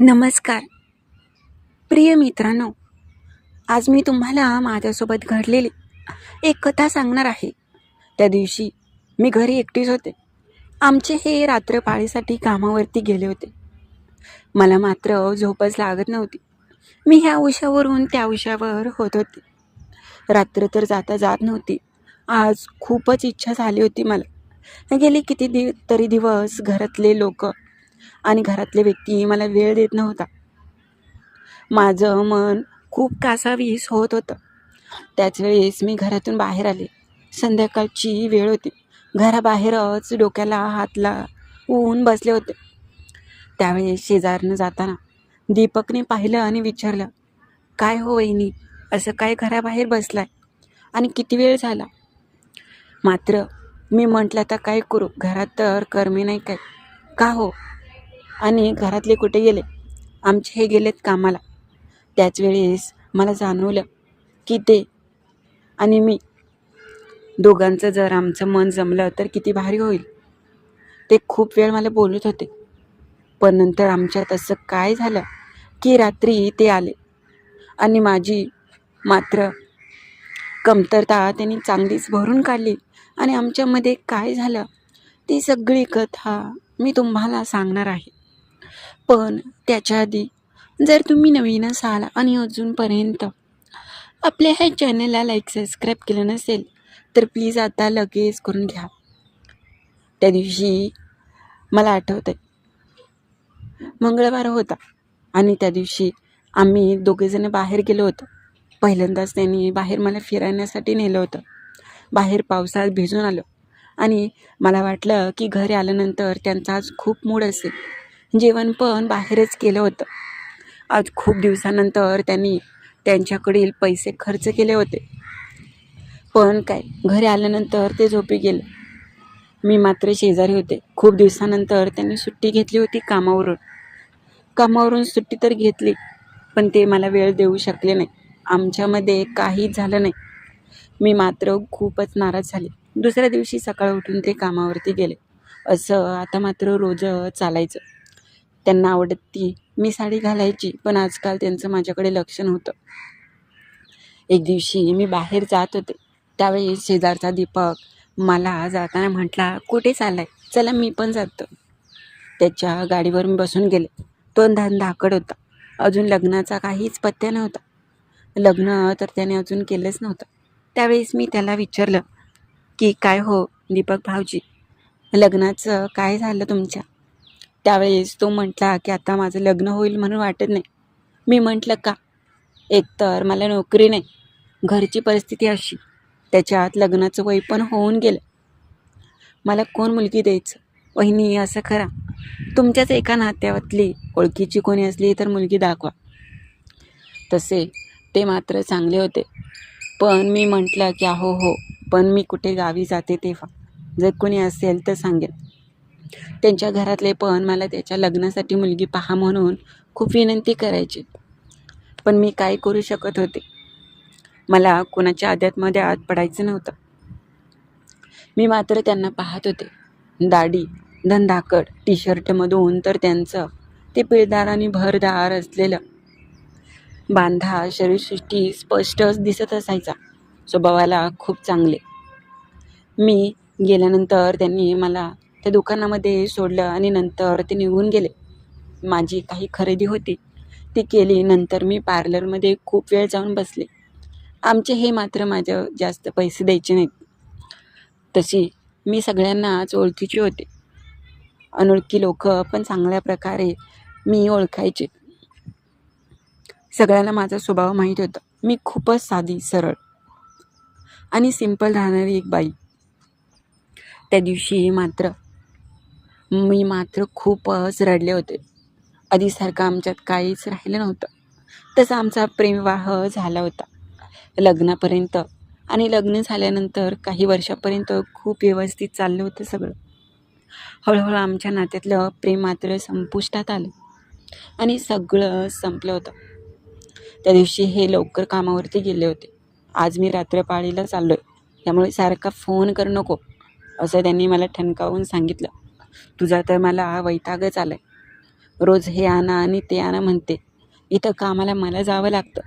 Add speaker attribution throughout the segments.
Speaker 1: नमस्कार. प्रिय मित्रांनो आज मी तुम्हाला माझ्यासोबत घडलेली एक कथा सांगणार आहे. त्या दिवशी मी घरी एकटीच होते. आमचे हे रात्रपाळीसाठी कामावरती गेले होते. मला मात्र झोपच लागत नव्हती. मी ह्या उशावरून त्या उशावर होत होते. रात्र तर जाता जात नव्हती. आज खूपच इच्छा झाली होती मला. गेले किती दि तरी दिवस घरातले लोक आणि घरातले व्यक्ती मला वेळ देत नव्हता. माझं मन खूप कासावीस होत होतं. त्याच वेळेस मी घरातून बाहेर आले. संध्याकाळची वेळ होती. घराबाहेरच डोक्याला हातला ऊन बसले होते. त्यावेळेस शेजारनं जाताना दीपकने पाहिलं आणि विचारलं काय हो वहिनी असं काय घराबाहेर बसलाय? आणि किती वेळ झाला? मात्र मी म्हटलं आता काय करू? घरात तर करमे नाही काय. का हो? आणि घरातले कुठे गेले? आमचे हे गेलेत कामाला. त्याच वेळेस मला जाणवलं की ते आणि मी दोघांचं जर आमचं मन जमलं तर किती भारी होईल. ते खूप वेळ मला बोलत होते. पण नंतर आमच्यात असं काय झालं की रात्री ते आले आणि माझी मात्र कमतरता त्यांनी चांगलीच भरून काढली आणि आमच्यामध्ये काय झालं ती सगळी कथा मी तुम्हाला सांगणार आहे. पण त्याच्या आधी जर तुम्ही नवीन असाल आणि अजूनपर्यंत आपल्या ह्या चॅनलला लाईक सबस्क्राईब केलं नसेल तर प्लीज आता लगेच करून घ्या. त्या दिवशी मला आठवतं आहे मंगळवार होता आणि त्या दिवशी आम्ही दोघेजणं बाहेर गेलो होतो. पहिल्यांदाच त्यांनी बाहेर मला फिरण्यासाठी नेलं होतं. बाहेर पावसात भिजून आलो आणि मला वाटलं की घरी आल्यानंतर त्यांचा आज खूप मूड असेल. जेवण पण बाहेरच केलं होतं. आज खूप दिवसानंतर त्यांनी त्यांच्याकडील पैसे खर्च केले होते. पण काय घरी आल्यानंतर ते झोपी गेले. मी मात्र शेजारी होते. खूप दिवसानंतर त्यांनी सुट्टी घेतली होती कामावरून. कामावरून सुट्टी तर घेतली पण ते मला वेळ देऊ शकले नाही. आमच्यामध्ये काहीच झालं नाही. मी मात्र खूपच नाराज झाले. दुसऱ्या दिवशी सकाळ उठून ते कामावरती गेले. असं आता मात्र रोज चालायचं. त्यांना आवडती मी साडी घालायची पण आजकाल त्यांचं माझ्याकडे लक्ष नव्हतं एक दिवशी मी बाहेर जात होते. त्यावेळी शेजारचा दीपक मला जाताना म्हटला कुठे चालाय चला मी पण जातो. त्याच्या गाडीवर मी बसून गेले. तो धाकड होता. अजून लग्नाचा काहीच पत्त्या नव्हता. लग्न तर त्याने अजून केलंच नव्हतं. त्यावेळेस मी त्याला विचारलं की काय हो दीपक भाऊजी? लग्नाचं काय झालं तुमच्या? त्यावेळेस तो म्हटला की आता माझं लग्न होईल म्हणून वाटत नाही. मी म्हटलं का? एकतर मला नोकरी नाही. घरची परिस्थिती अशी. त्याच्यात लग्नाचं वय पण होऊन गेलं. मला कोण मुलगी द्यायचं? वहिनी असं खरा तुमच्याच एका नात्यातली ओळखीची कोणी असली तर मुलगी दाखवा. तसे ते मात्र चांगले होते. पण मी म्हटलं की अहो हो. पण मी कुठे गावी जाते तेव्हा. जर कोणी असेल तर सांगेन. त्यांच्या घरातले पण मला त्याच्या लग्नासाठी मुलगी पहा म्हणून खूप विनंती करायची. पण मी काय करू शकत होते? मला कोणाच्या आद्यातमध्ये आत पडायचं नव्हतं. मी मात्र त्यांना पाहत होते. दाढी धंदाकड टी शर्टमधून तर त्यांचं ते पिळदार आणि भरदार असलेलं. बांधा शरीरसृष्टी स्पष्टच दिसत असायचा. स्वभावाला खूप चांगले. मी गेल्यानंतर त्यांनी मला त्या दुकानामध्ये सोडलं आणि नंतर ते निघून गेले. माझी काही खरेदी होती ती केली. नंतर मी पार्लरमध्ये खूप वेळ जाऊन बसले. आमचे हे मात्र माझं जास्त पैसे द्यायचे नाहीत. तशी मी सगळ्यांनाच ओळखीची होते. अनोळखी लोक पण चांगल्या प्रकारे मी ओळखायचे. सगळ्यांना माझा स्वभाव माहीत होता. मी खूपच साधी सरळ आणि सिंपल राहणारी एक बाई. त्या दिवशी मात्र मी मात्र खूपच रडले होते. आधीसारखं आमच्यात काहीच राहिलं नव्हतं. तसा आमचा प्रेमविवाह झाला होता. लग्नापर्यंत आणि लग्न झाल्यानंतर काही वर्षापर्यंत खूप व्यवस्थित चाललं होतं सगळं. हळूहळू आमच्या नात्यातलं प्रेम मात्र संपुष्टात आलं आणि सगळं संपलं होतं. त्या दिवशी हे लवकर कामावरती गेले होते. आज मी रात्रपाळीला चाललो आहे त्यामुळे सारखा फोन करू नको असं त्यांनी मला ठणकावून सांगितलं. तुझा तर मला वैतागच आला आहे रोज हे आणा आणि ते आणा म्हणते. इथं कामाला मला जावं लागतं.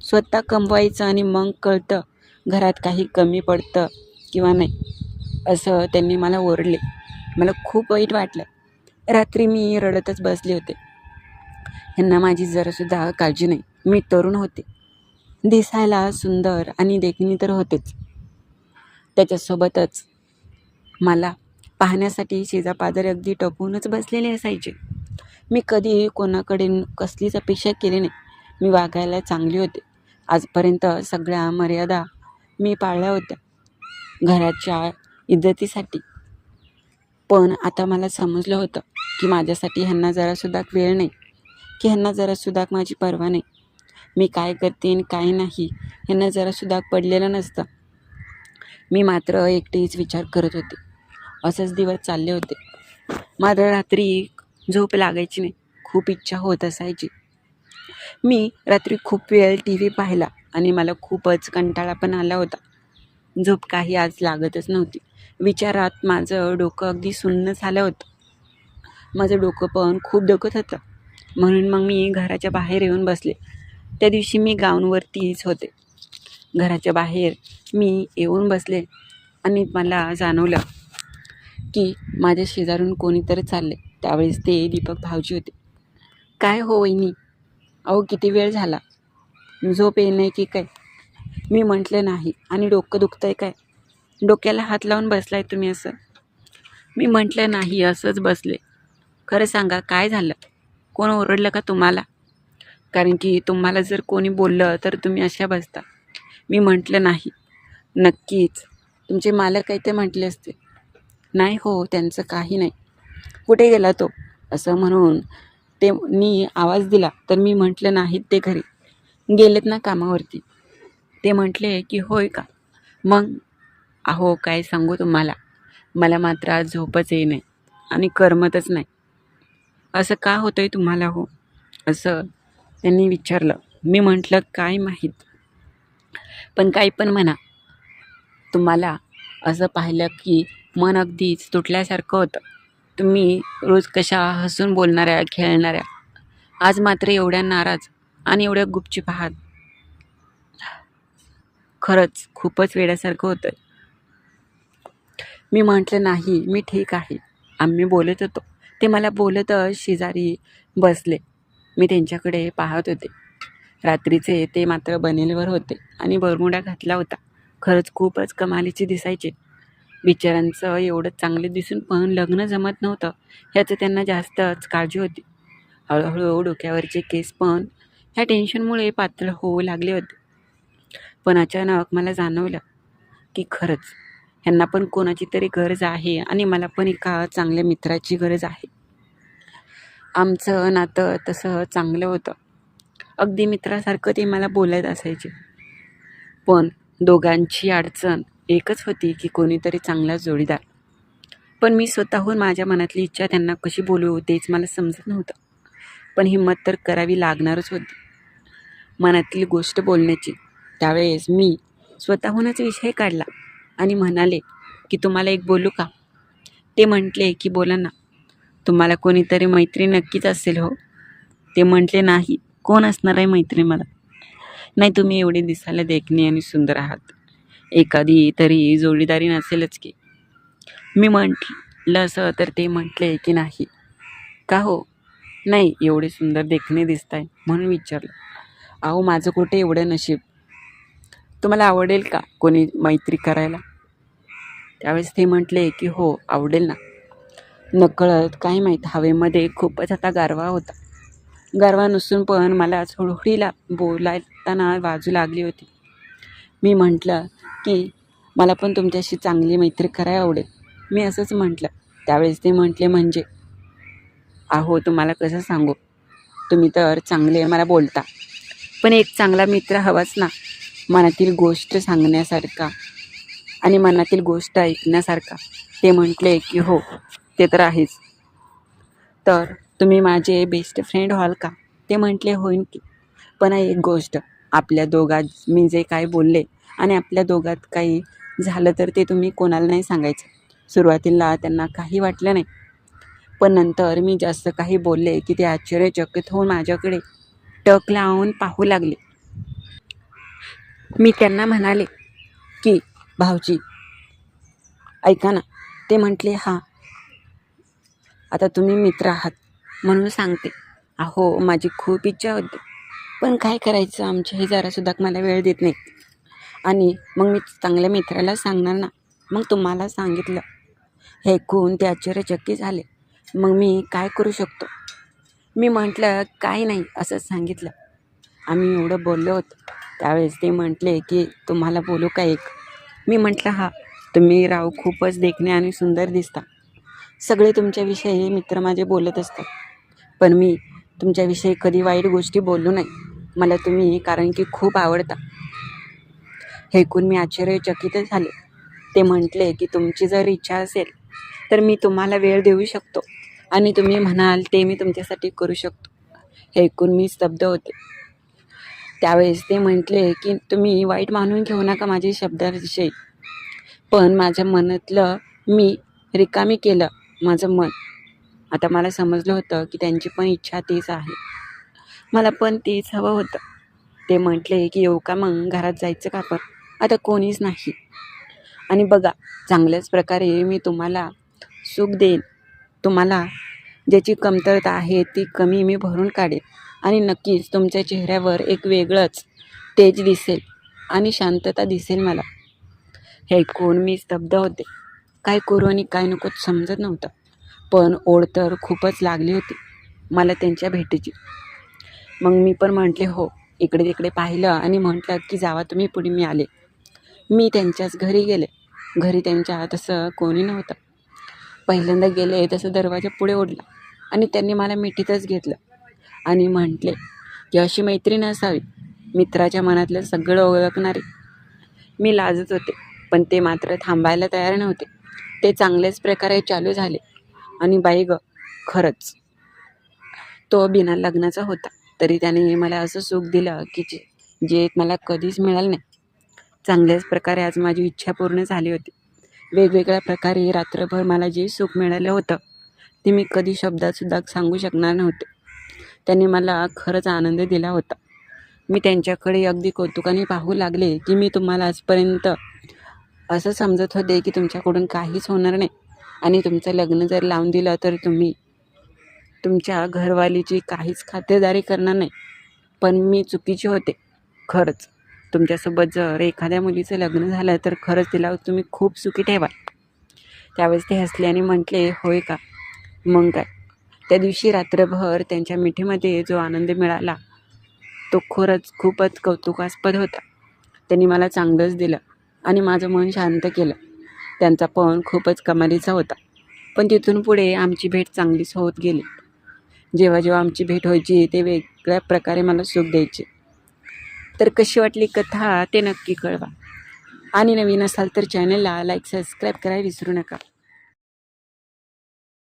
Speaker 1: स्वतः कमवायचं आणि मग कळतं घरात काही कमी पडतं किंवा नाही असं त्यांनी मला ओरडले. मला खूप वाईट वाटलं. रात्री मी रडतच बसले होते. ह्यांना माझी जरासुद्धा काळजी नाही. मी तरुण होते. दिसायला सुंदर आणि देखणी तर होतेच. त्याच्यासोबतच मला पाहण्यासाठी शेजापाजारी अगदी टपूनच बसलेले असायचे. मी कधी कोणाकडे कसलीच अपेक्षा केली नाही. मी वागायला चांगली होते. आजपर्यंत सगळ्या मर्यादा मी पाळल्या होत्या. घराच्या इज्जतीसाठी. पण आता मला समजलं होतं की माझ्यासाठी ह्यांना जरासुद्धा वेळ नाही की ह्यांना जरासुद्धा माझी पर्वा नाही. मी काय करते आणि काय नाही ह्यांना जरासुद्धा पडलेलं नसतं. मी मात्र एकटीच विचार करत होते. असंच दिवस चालले होते. मात्र रात्री झोप लागायची नाही. खूप इच्छा होत असायची. मी रात्री खूप वेळ टी व्ही पाहिला आणि मला खूपच कंटाळा पण आला होता. झोप काही आज लागतच नव्हती. विचारात माझं डोकं अगदी सुन्न झालं होतं. माझं डोकं पण खूप दुखत होतं. म्हणून मग मी घराच्या बाहेर येऊन बसले. त्या दिवशी मी गाऊनवरतीच होते. घराच्या बाहेर मी येऊन बसले आणि मला जाणवलं की माझ्या शेजारून कोणीतरी चालले. त्यावेळेस ते दीपक भाऊजी होते. काय हो वहिनी? अहो किती वेळ झाला? झोप येणे की काय? मी म्हटलं नाही. आणि डोकं दुखतं आहे काय? डोक्याला हात लावून बसलाय तुम्ही असं? मी म्हटलं नाही असंच बसले. खरं सांगा काय झालं? कोण ओरडलं का तुम्हाला? कारण की तुम्हाला जर कोणी बोललं तर तुम्ही अशा बसता. मी म्हटलं नाही. नक्कीच. तुमचे मालक काही ते म्हटले असते. नाही हो त्यांचं काही नाही. कुठे गेला तो? असं म्हणून ते मी आवाज दिला तर मी म्हटलं नाहीत ते घरी. गेलेत ना कामावरती. ते म्हटले की होय का? मग अहो काय सांगू तुम्हाला? मला मात्र आज झोपच येई नाही आणि करमतच नाही. असं का होतं आहे तुम्हाला हो? असं त्यांनी विचारलं. मी म्हटलं काय माहीत? पण काही पण म्हणा. तुम्हाला असं पाहिलं की मन अगदीच तुटल्यासारखं होतं. तुम्ही रोज कशा हसून बोलणाऱ्या खेळणाऱ्या? आज मात्र एवढ्या नाराज आणि एवढ्या गुपचूप आहात. खरंच खूपच वेड्यासारखं होतं मी म्हटलं नाही मी ठीक आहे. आम्ही बोलत होतो. ते मला बोलत शेजारी बसले. मी त्यांच्याकडे पाहत होते. रात्रीचे ते मात्र बनेलवर होते आणि बरमुडा घातला होता. खरंच खूपच कमालीचे दिसायचे. बिचारांचं एवढं चांगलं दिसून पण लग्न जमत नव्हतं. ह्याचं त्यांना जास्तच काळजी होती. हळूहळू डोक्यावरचे केस पण ह्या टेन्शनमुळे पातळ होऊ लागले होते. पण अचानक मला जाणवलं की खरंच ह्यांना पण कोणाची तरी गरज आहे आणि मला पण एका चांगल्या मित्राची गरज आहे. आमचं नातं तसं चांगलं होतं. अगदी मित्रासारखं ते मला बोलत असायचे. पण दोघांची अडचण एकच होती की कोणीतरी चांगला जोडीदार. पण मी स्वतःहून माझ्या मनातली इच्छा त्यांना कशी बोलू तेच मला समजत नव्हतं. पण हिंमत तर करावी लागणारच होती. मनातली गोष्ट बोलण्याची. त्यावेळेस मी स्वतःहूनच विषय काढला आणि म्हणाले की तुम्हाला एक बोलू का? ते म्हटले की बोला ना. तुम्हाला कोणीतरी मैत्री नक्कीच असेल हो. ते म्हटले नाही. कोण असणार आहे मैत्री मला? नाही तुम्ही एवढे दिसायला देखणी आणि सुंदर आहात. एखादी तरी जोडीदारी नसेलच की. मी म्हटलं असं तर ते म्हटले की नाही. का हो? नाही एवढे सुंदर देखणे दिसत आहे म्हणून विचारलं. अहो माझं कुठे एवढं नशीब? तुम्हाला आवडेल का कोणी मैत्री करायला? त्यावेळेस ते म्हटले की हो आवडेल ना. नकळत काय माहीत हवेमध्ये खूपच आता गारवा होता. गारवा नसून पण मला हळूहळीला बोलायताना बाजू लागली होती. मी म्हटलं की मला पण तुमच्याशी चांगली मैत्री करायला आवडेल. मी असंच म्हटलं. त्यावेळेस ते म्हटले म्हणजे आहो तुम्हाला कसं सांगू? तुम्ही तर चांगले मला बोलता. पण एक चांगला मित्र हवाच ना मनातील गोष्ट सांगण्यासारखा आणि मनातील गोष्ट ऐकण्यासारखा. ते म्हटले की हो ते तर आहेच. तर तुम्ही माझे बेस्ट फ्रेंड व्हाल का? ते म्हटले होईन की. पण एक गोष्ट आपल्या दोघात मी जे काय बोलले आणि आपल्या दोघात काही झालं तर ते तुम्ही कोणाला नाही सांगायचं. सुरुवातीला त्यांना काही वाटलं नाही. पण नंतर मी जास्त काही बोलले की ते आश्चर्यचकित होऊन माझ्याकडे टक लावून पाहू लागले. मी त्यांना म्हणाले की भाऊजी ऐका ना. ते म्हटले हां आता तुम्ही मित्र आहात म्हणून सांगते. अहो माझी खूप इच्छा होती. पण काय करायचं? आमचे हे जरासुद्धा मला वेळ देत नाही आणि मग मी चांगल्या मित्राला सांगणार ना. मग तुम्हाला सांगितलं. हे ऐकून ते आश्चर्यचकित झाले. मग मी काय करू शकतो? मी म्हटलं काय नाही असंच सांगितलं. आम्ही एवढं बोललो होतो. त्यावेळेस ते म्हटले की तुम्हाला बोलू का एक? मी म्हटलं हा तुम्ही राव खूपच देखणे आणि सुंदर दिसता. सगळे तुमच्याविषयी मित्र माझे बोलत असतात. पण मी तुमच्याविषयी कधी वाईट गोष्टी बोललो नाही मला तुम्ही कारण की खूप आवडता. हे ऐकून मी आश्चर्यचकित झाले. ते म्हटले की तुमची जर इच्छा असेल तर मी तुम्हाला वेळ देऊ शकतो आणि तुम्ही म्हणाल ते मी तुमच्यासाठी करू शकतो. हे ऐकून मी स्तब्ध होते. त्यावेळेस ते म्हटले की तुम्ही वाईट मानून घेऊ नका माझ्या शब्दाविषयी. पण माझ्या मनातलं मी रिकामी केलं माझं मन. आता मला समजलं होतं की त्यांची पण इच्छा तीच आहे. मला पण तीच हवं होतं. ते म्हटले की येऊ का मग? घरात जायचं का आपण? आता कोणीच नाही. आणि बघा चांगल्याच प्रकारे मी तुम्हाला सुख देईन. तुम्हाला ज्याची कमतरता आहे ती कमी मी भरून काढेन. आणि नक्कीच तुमच्या चेहऱ्यावर एक वेगळंच तेज दिसेल आणि शांतता दिसेल मला. हे ऐकून मी स्तब्ध होते. काय करू आणि काय नको समजत नव्हतं. पण ओढ तर खूपच लागली होती मला त्यांच्या भेटीची. मग मी पण म्हटले हो इकडे तिकडे पाहिलं आणि म्हटलं की जावा तुम्ही पुढे मी आले. मी त्यांच्याच घरी गेले. घरी त्यांच्या तसं कोणी नव्हतं. पहिल्यांदा गेले तसं दरवाजा पुढे ओढला आणि त्यांनी मला मिठीतच घेतलं आणि म्हटले की अशी मैत्रीण असावी मित्राच्या मनातलं सगळं ओळखणारी. मी लाजत होते पण ते मात्र थांबायला तयार नव्हते. ते चांगल्याच प्रकारे चालू झाले. आणि बाई ग खरंच. तो बिना लग्नाचा होता तरी त्याने मला असं सुख दिलं की जे जे मला कधीच मिळालं नाही. चांगल्याच प्रकारे आज माझी इच्छा पूर्ण झाली होती. वेगवेगळ्या प्रकारे रात्रभर मला जे सुख मिळालं होतं ते मी कधी शब्दातसुद्धा सांगू शकणार नव्हते. त्यांनी मला खरंच आनंद दिला होता. मी त्यांच्याकडे अगदी कौतुकाने पाहू लागले की मी तुम्हाला आजपर्यंत असं समजत होते की तुमच्याकडून काहीच होणार नाही. आणि तुमचं लग्न जर लावून दिलं तर तुम्ही तुमच्या घरवालीची काहीच खातेदारी करणार नाही. पण मी चुकीचे होते खरंच. तुमच्यासोबत जर एखाद्या मुलीचं लग्न झालं तर खरंच तिला तुम्ही खूप सुखी ठेवाल. त्यावेळेस ते हसले आणि म्हटले होय का? मग काय? त्या दिवशी रात्रभर त्यांच्या मिठीमध्ये जो आनंद मिळाला तो खरंच खूपच कौतुकास्पद होता. त्यांनी मला चांगलंच दिलं आणि माझं मन शांत केलं. त्यांचा पण खूपच कमालीचा होता. पण तिथून पुढे आमची भेट चांगलीच होत गेली. जेव्हा जेव्हा आमची भेट व्हायची ते वेगळ्या प्रकारे मला सुख द्यायचे. तर कशी वाटली कथा ते नक्की कळवा. आणि नवीन असाल तर चॅनलला लाईक सबस्क्राईब करायला विसरू नका.